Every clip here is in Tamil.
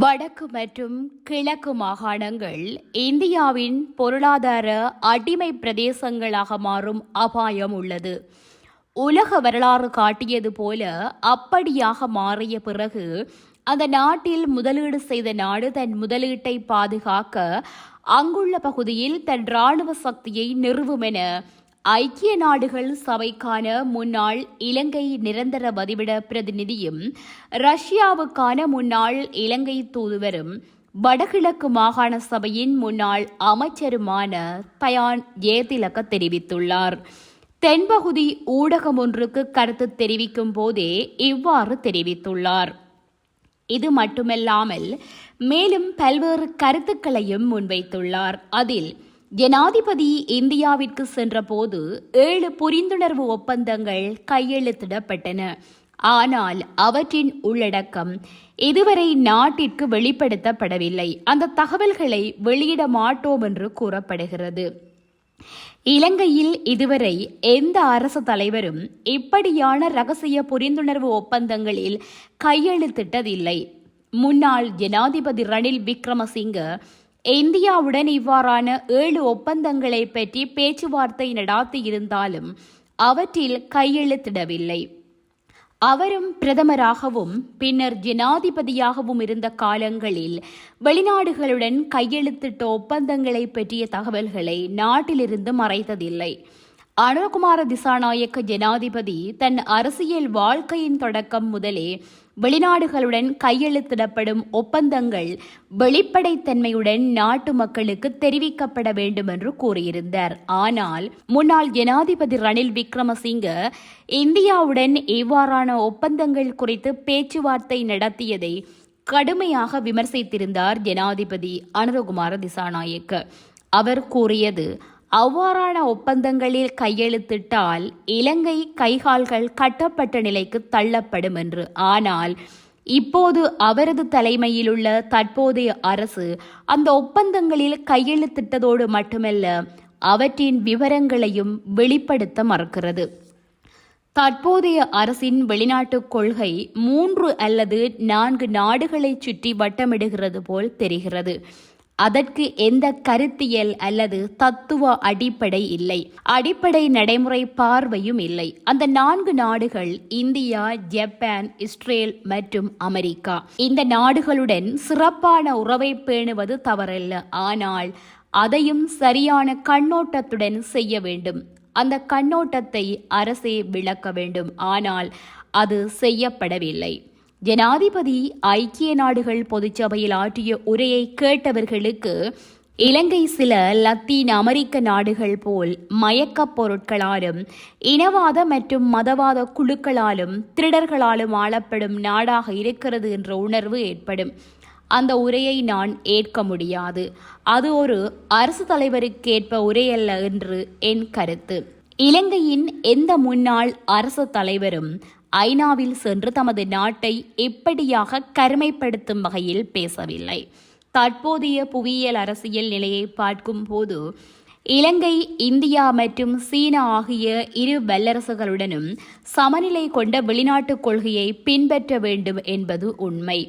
வடக்கு மற்றும் கிழக்கு மாகாணங்கள் இந்தியாவின் பொருளாதார அடிமை பிரதேசங்களாக மாறும் அபாயம் உள்ளது. உலக வரலாறு காட்டியது போல அப்படியாக மாறிய பிறகு அந்த நாட்டில் முதலீடு செய்த நாடு தன் முதலீட்டை பாதுகாக்க அங்குள்ள பகுதியில் தன் ராணுவ சக்தியை நிறுவும் என ஐக்கிய நாடுகள் சபைக்கான முன்னாள் இலங்கை நிரந்தர வதிவிட பிரதிநிதியும் ரஷ்யாவுக்கான முன்னாள் இலங்கை தூதுவரும் வடகிழக்கு மாகாண சபையின் முன்னாள் அமைச்சருமான தயான் ஜெயதிலக தெரிவித்துள்ளார். தென்பகுதி ஊடகம் ஒன்றுக்கு கருத்து தெரிவிக்கும் போதே இவ்வாறு தெரிவித்துள்ளார். இது மட்டுமல்லாமல் மேலும் பல்வேறு கருத்துக்களையும் முன்வைத்துள்ளார். அதில் ஜனாதிபதி இந்தியாவிற்கு சென்றபோது ஏழு புரிந்துணர்வு ஒப்பந்தங்கள் கையெழுத்திடப்பட்டன. ஆனால் அவற்றின் உள்ளடக்கம் இதுவரை நாட்டிற்கு வெளிப்படுத்தப்படவில்லை. அந்த தகவல்களை வெளியிட மாட்டோம் என்று கூறப்படுகிறது. இலங்கையில் இதுவரை எந்த அரசு தலைவரும் இப்படியான ரகசிய புரிந்துணர்வு ஒப்பந்தங்களில் கையெழுத்திட்டதில்லை. முன்னாள் ஜனாதிபதி ரணில் விக்ரமசிங்க இந்தியாவுடன் இவ்வாறான ஏழு ஒப்பந்தங்களை பற்றி பேச்சுவார்த்தை நடாத்தியிருந்தாலும் அவற்றில் கையெழுத்திடவில்லை. அவரும் பிரதமராகவும் பின்னர் ஜனாதிபதியாகவும் இருந்த காலங்களில் வெளிநாடுகளுடன் கையெழுத்திட்ட ஒப்பந்தங்களை பற்றிய தகவல்களை நாட்டிலிருந்து மறைத்ததில்லை. அனுகுமார திசாநாயக்க ஜனாதிபதி தன் அரசியல் வாழ்க்கையின் தொடக்கம் முதலே வெளிநாடுகளுடன் கையெழுத்திடப்படும் ஒப்பந்தங்கள் வெளிப்படைத்தன்மையுடன் நாட்டு மக்களுக்கு தெரிவிக்கப்பட வேண்டும் என்று கூறியிருந்தார். ஆனால் முன்னாள் ஜனாதிபதி ரணில் விக்ரமசிங்க இந்தியாவுடன் இவ்வாறான ஒப்பந்தங்கள் குறித்து பேச்சுவார்த்தை நடத்தியதை கடுமையாக விமர்சித்திருந்தார் ஜனாதிபதி அனுரகுமார திசாநாயக்க. அவர் கூறியது அவ்வாறான ஒப்பந்தங்களில் கையெழுத்திட்டால் இலங்கை கைகால்கள் கட்டப்பட்ட நிலைக்கு தள்ளப்படும் என்று. ஆனால் இப்போது அவரது தலைமையிலுள்ள தற்போதைய அரசு அந்த ஒப்பந்தங்களில் கையெழுத்திட்டதோடு மட்டுமல்ல அவற்றின் விவரங்களையும் வெளிப்படுத்த மறுக்கிறது. தற்போதைய அரசின் வெளிநாட்டுக் கொள்கை மூன்று அல்லது நான்கு நாடுகளை சுற்றி வட்டமிடுகிறது போல் தெரிகிறது. அதற்கு எந்த கருத்தியல் அல்லது தத்துவ அடிப்படை இல்லை. அடிப்படை நடைமுறை பார்வையும் இல்லை. அந்த நான்கு நாடுகள் இந்தியா ஜப்பான் இஸ்ரேல் மற்றும் அமெரிக்கா. இந்த நாடுகளுடன் சிறப்பான உறவை பேணுவது தவறல்ல. ஆனால் அதையும் சரியான கண்ணோட்டத்துடன் செய்ய வேண்டும். அந்த கண்ணோட்டத்தை அரசே விளக்க வேண்டும். ஆனால் அது செய்யப்படவில்லை. ஜனாதிபதி ஐக்கிய நாடுகள் பொதுச்சபையில் ஆற்றிய உரையை கேட்டவர்களுக்கு இலங்கை சில லத்தீன் அமெரிக்க நாடுகள் போல் மயக்கப் பொருட்களாலும் இனவாத மற்றும் மதவாத குழுக்களாலும் திருடர்களாலும் ஆளப்படும் நாடாக இருக்கிறது என்ற உணர்வு ஏற்படும். அந்த உரையை நான் ஏற்க முடியாது. அது ஒரு அரசு தலைவருக்கேற்ப உரையல்ல என்று என் கருத்து. இலங்கையின் எந்த முன்னாள் அரசு தலைவரும் ஐநாவில் சென்று தமது நாட்டை எப்படியாக கருமைப்படுத்தும் வகையில் பேசவில்லை. தற்போதைய புவியியல் அரசியல் நிலையை பார்க்கும் போது இலங்கை இந்தியா மற்றும் சீனா ஆகிய இரு வல்லரசுகளுடனும் சமநிலை கொண்ட வெளிநாட்டுக் கொள்கையை பின்பற்ற வேண்டும் என்பது உண்மை.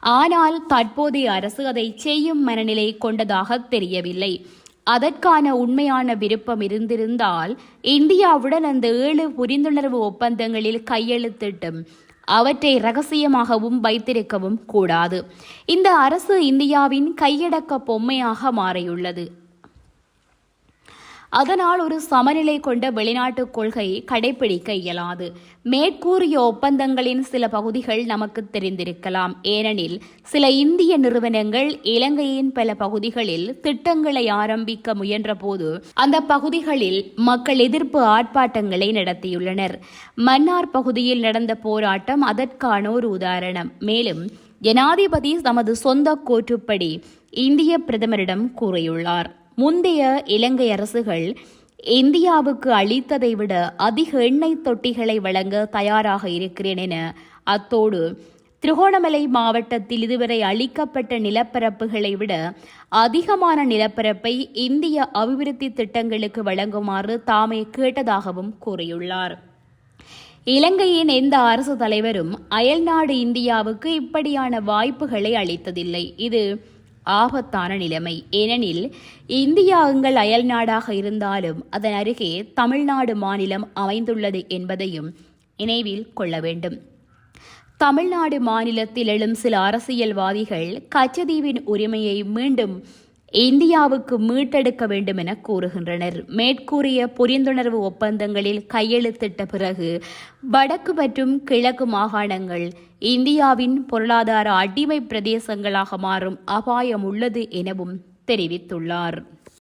ஆனால் தற்போதைய அரசு அதை செய்யும் மனநிலை கொண்டதாக தெரியவில்லை. அதற்கான உண்மையான விருப்பம் இருந்திருந்தால் இந்தியாவுடன் அந்த ஏழு புரிந்துணர்வு ஒப்பந்தங்களில் கையெழுத்திட்டும். அவற்றை ரகசியமாகவும் வைத்திருக்கவும் கூடாது. இந்த அரசு இந்தியாவின் கையடக்க பொம்மையாக மாறியுள்ளது. அதனால் ஒரு சமநிலை கொண்ட வெளிநாட்டுக் கொள்கையை கடைபிடிக்க இயலாது. மேற்கூறிய ஒப்பந்தங்களின் சில பகுதிகள் நமக்கு தெரிந்திருக்கலாம். ஏனெனில் சில இந்திய நிறுவனங்கள் இலங்கையின் பல பகுதிகளில் திட்டங்களை ஆரம்பிக்க முயன்றபோது அந்த பகுதிகளில் மக்கள் எதிர்ப்பு ஆர்ப்பாட்டங்களை நடத்தியுள்ளனர். மன்னார் பகுதியில் நடந்த போராட்டம் அதற்கான ஒரு உதாரணம். மேலும் ஜனாதிபதி தமது சொந்த கோற்றுப்படி இந்திய பிரதமரிடம் கூறியுள்ளார். முந்தைய இலங்கை அரசுகள் இந்தியாவுக்கு அளித்ததை விட அதிக எண்ணெய் தொட்டிகளை வழங்க தயாராக இருக்கிறேன் என அத்தோடு திருகோணமலை மாவட்டத்தில் இதுவரை அளிக்கப்பட்ட நிலப்பரப்புகளை விட அதிகமான நிலப்பரப்பை இந்திய அபிவிருத்தி திட்டங்களுக்கு வழங்குமாறு தாமே கேட்டதாகவும் கூறியுள்ளார். இலங்கையின் எந்த அரசு தலைவரும் அயல்நாடு இந்தியாவுக்கு இப்படியான வாய்ப்புகளை அளித்ததில்லை. இது ஆபத்தான நிலைமை. ஏனெனில் இந்தியா எங்கள் அயல்நாடாக இருந்தாலும் அதன் அருகே தமிழ்நாடு மாநிலம் அமைந்துள்ளது என்பதையும் நினைவில் கொள்ள வேண்டும். தமிழ்நாடு மாநிலத்தில் எழும் சில அரசியல்வாதிகள் கச்சதீவின் உரிமையை மீண்டும் இந்தியாவுக்கு மீட்டெடுக்க வேண்டும் என கூறுகின்றனர். மேற்கூறிய புரிந்துணர்வு ஒப்பந்தங்களில் கையெழுத்திட்ட பிறகு வடக்கு மற்றும் கிழக்கு மாகாணங்கள் இந்தியாவின் பொருளாதார அடிமை பிரதேசங்களாக மாறும் அபாயம் உள்ளது எனவும் தெரிவித்துள்ளார்.